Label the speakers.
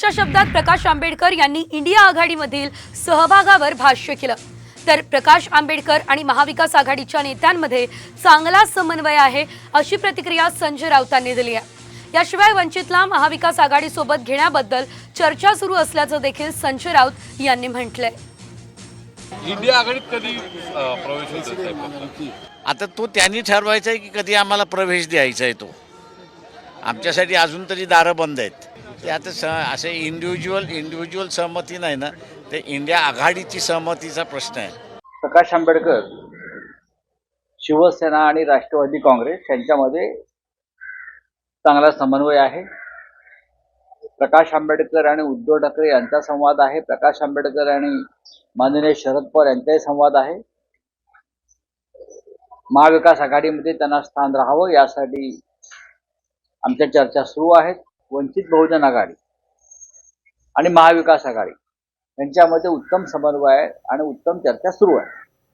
Speaker 1: अशा शब्दात प्रकाश आंबेडकर यांनी इंडिया आघाडीमधील सहभागावर भाष्य केलं. तर प्रकाश आंबेडकर आणि महाविकास आघाडीच्या नेत्यांमध्ये चांगला समन्वय आहे अशी प्रतिक्रिया संजय राऊतांनी दिली आहे. याशिवाय वंचितला महाविकास आघाडीसोबत घेण्याबद्दल चर्चा सुरू असल्याचं देखील संजय राऊत यांनी म्हटलंय.
Speaker 2: इंडिया आघाडीत कधी प्रवेश?
Speaker 3: आता तो त्यांनी ठरवायचा आहे की कधी आम्हाला प्रवेश द्यायचा आहे तो. आमच्यासाठी अजून तरी दारं बंद आहेत. ते आता स असे इंडिव्हिज्युअल इंडिव्हिज्युअल सहमती नाही ना ते इंडिया आघाडीची सहमतीचा प्रश्न आहे.
Speaker 4: प्रकाश आंबेडकर शिवसेना आणि राष्ट्रवादी काँग्रेस यांच्यामध्ये चांगला समन्वय आहे. प्रकाश आंबेडकर आणि उद्धव ठाकरे यांचा संवाद आहे. प्रकाश आंबेडकर आणि माननीय शरद पवार यांचाही संवाद आहे. महाविकास आघाडीमध्ये त्यांना स्थान राहावं यासाठी आमच्या चर्चा सुरू आहेत. वंचित बहुजन आघाडी आणि महाविकास आघाडी. यांच्यामध्ये उत्तम समन्वय आहे आणि उत्तम चर्चा सुरू आहे.